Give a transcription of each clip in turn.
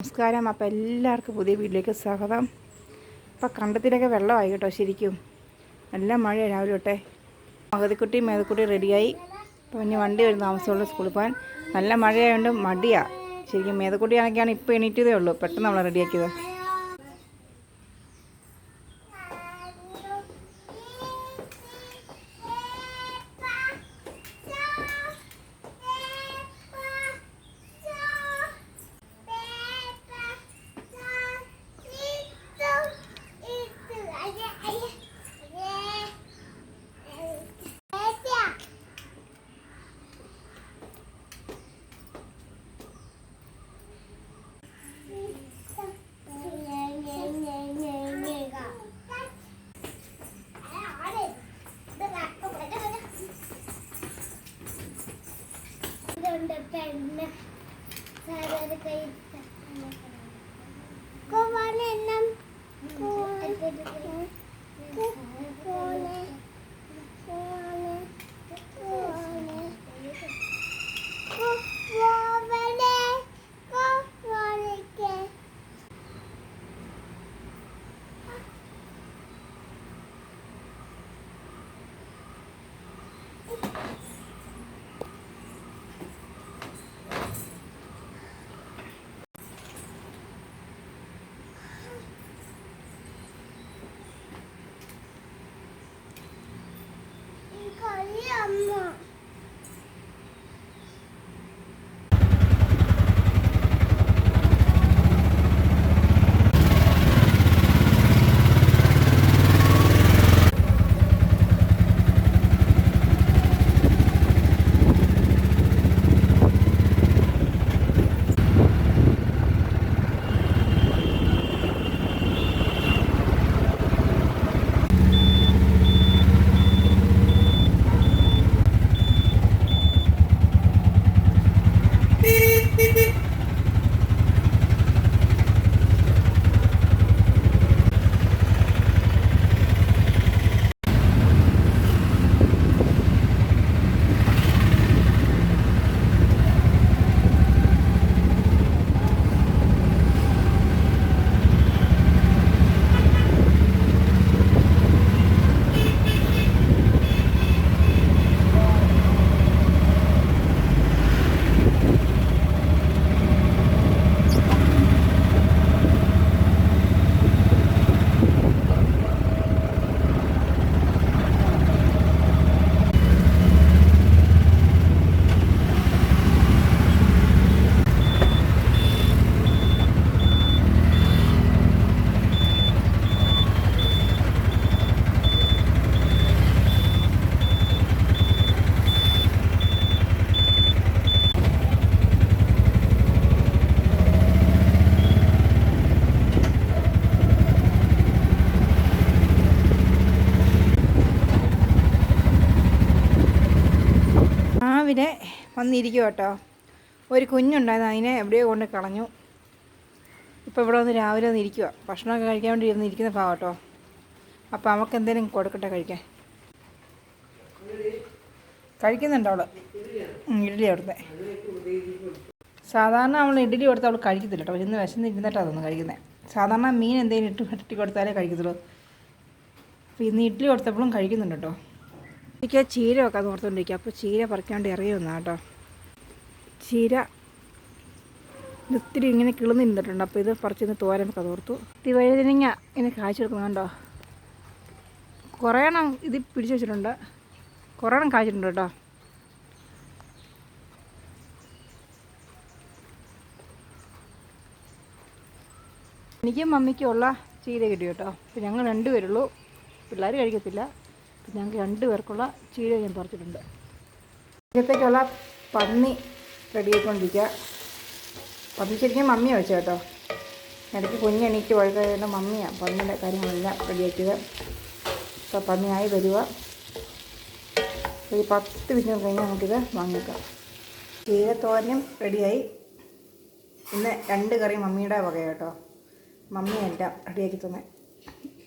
നമസ്കാരം. അപ്പം എല്ലാവർക്കും പുതിയ വീട്ടിലേക്ക് സ്വാഗതം. അപ്പോൾ കണ്ടത്തിലൊക്കെ വെള്ളമായി കേട്ടോ ശരിക്കും. നല്ല മഴയാണ് രാവിലെ തൊട്ടെ. മകതിക്കുട്ടി മേതക്കുട്ടി റെഡിയായി. അപ്പോൾ ഇനി വണ്ടി വരുന്ന താമസമുള്ള സ്കൂളിൽ പോകാൻ. നല്ല മഴയായതുകൊണ്ട് മടിയാണ് ശരിക്കും മേതക്കുട്ടിയാണെങ്കിലാണ് ഇപ്പോൾ എണീറ്റതേ ഉള്ളൂ. പെട്ടെന്ന് നമ്മൾ റെഡിയാക്കിയത്. They രാവിലെ വന്നിരിക്കും കേട്ടോ. ഒരു കുഞ്ഞുണ്ടായിരുന്നു അതിനെ എവിടെയോ കൊണ്ട് കളഞ്ഞു. ഇപ്പോൾ ഇവിടെ വന്ന് രാവിലെ വന്ന് ഇരിക്കുക ഭക്ഷണമൊക്കെ കഴിക്കാൻ വേണ്ടി ഇരുന്ന് ഇരിക്കുന്ന ഭാവം കേട്ടോ. അപ്പോൾ അവൾക്ക് എന്തെങ്കിലും കൊടുക്കട്ടെ കഴിക്കാൻ. കഴിക്കുന്നുണ്ടോ അവൾ. ഇഡ്ഡലി അവിടുത്തെ. സാധാരണ അവൾ ഇഡ്ഡലി കൊടുത്താൽ അവൾ കഴിക്കത്തില്ല കേട്ടോ. ഇന്ന് വിശന്ന് ഇരുന്നിട്ടാണ് അതൊന്നും കഴിക്കുന്നത് സാധാരണ മീൻ എന്തെങ്കിലും ഇട്ട് കൊടുത്താലേ കഴിക്കത്തുള്ളൂ. അപ്പോൾ ഇന്ന് ഇഡ്ഡലി കൊടുത്തപ്പോഴും കഴിക്കുന്നുണ്ട് കേട്ടോ. എനിക്ക് ചീര വെക്കാൻ ഓർത്തുകൊണ്ടിരിക്കുക അപ്പോൾ ചീര പറിക്കാണ്ട് ഇറങ്ങി വന്നാ കേട്ടോ. ചീര ഇത് ഇത്തിരി ഇങ്ങനെ കിളന്ന് നിന്നിട്ടുണ്ട്. അപ്പോൾ ഇത് പറിച്ചിന്ന് തോരൻ വെക്കാൻ ഓർത്തു ഇത് വഴുതനങ്ങ ഇങ്ങനെ കാഴ്ചയെടുക്കുന്നുണ്ടോ കുറേ എണ്ണം ഇത് പിടിച്ചു വെച്ചിട്ടുണ്ട്. കുറേ എണ്ണം കാഴ്ചിട്ടുണ്ട് കേട്ടോ. എനിക്കും മമ്മിക്കും ഉള്ള ചീര കിട്ടി? കേട്ടോ ഞങ്ങൾ രണ്ടുപേരുള്ളൂ. പിള്ളേർ കഴിക്കത്തില്ല. ഞങ്ങൾക്ക് രണ്ട് പേർക്കുള്ള ചീര ഞാൻ പറിച്ചിട്ടുണ്ട്. ഇതിനകത്തേക്കുള്ള പന്നി റെഡിയായിക്കൊണ്ടിരിക്കുക. പന്നി ശരിക്കും മമ്മിയാണ് വെച്ചു കേട്ടോ. ഇടയ്ക്ക് കുഞ്ഞെണീറ്റ് വഴുകാതെ മമ്മിയാണ് പന്നിയുടെ കാര്യങ്ങളെല്ലാം റെഡിയാക്കിയത്. അപ്പോൾ പന്നിയായി വരിക. ഒരു പത്ത് മിനിറ്റ് കഴിഞ്ഞ് നമുക്കിത് വാങ്ങിക്കാം. ചീരത്തോരനും തോരനും റെഡിയായി. ഇന്ന് രണ്ട് കറി മമ്മിയുടെ വക കേട്ടോ. മമ്മിയെല്ലാം റെഡിയാക്കി തന്നെ.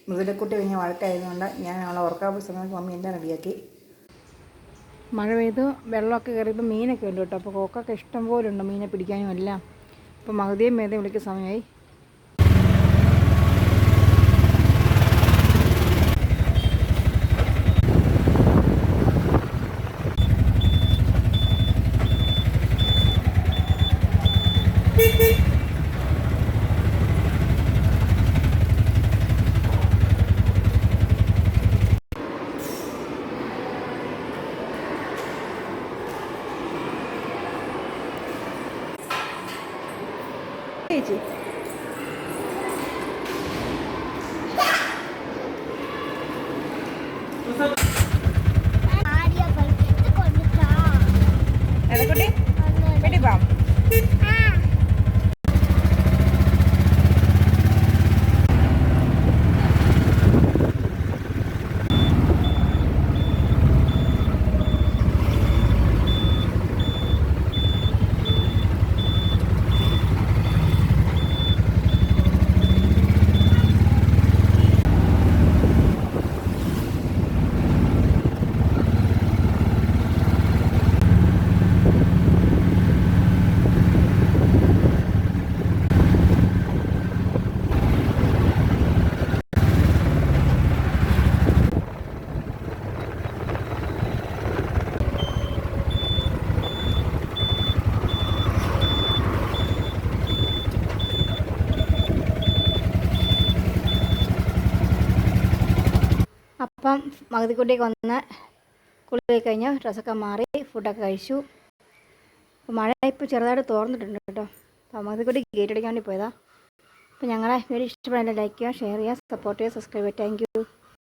മൃദുലക്കുട്ടി കഴിഞ്ഞ വഴക്കായതുകൊണ്ട് ഞാൻ അവളെ ഉറക്കാൻ സമയത്ത് മമ്മി എന്താ റെഡിയാക്കി. മഴ പെയ്ത് വെള്ളമൊക്കെ കയറിയപ്പോൾ മീനൊക്കെ ഉണ്ട് കേട്ടോ. അപ്പോൾ കൊക്കൊക്കെ ഇഷ്ടം പോലെ ഉണ്ട് മീനെ പിടിക്കാനും എല്ലാം. അപ്പോൾ മഹതിയും മേതയും വിളിക്കുന്ന സമയമായി Cristo. മകതിക്കുട്ടിക്ക് വന്ന് കുളി കഴിഞ്ഞ് ഡ്രസ്സൊക്കെ മാറി ഫുഡൊക്കെ കഴിച്ചു. മഴ ഇപ്പോൾ ചെറുതായിട്ട് തോർന്നിട്ടുണ്ട് കേട്ടോ. അപ്പോൾ മകതിക്കുട്ടി ഗേറ്റ് അടിക്കാൻ വേണ്ടി പോയതാണ് അപ്പോൾ ഞങ്ങളെ വീഡിയോ ഇഷ്ടപ്പെടാൻ ലൈക്ക് ചെയ്യുക ഷെയർ ചെയ്യുക സപ്പോർട്ട് ചെയ്യുക സബ്സ്ക്രൈബ് ചെയ്യുക. താങ്ക്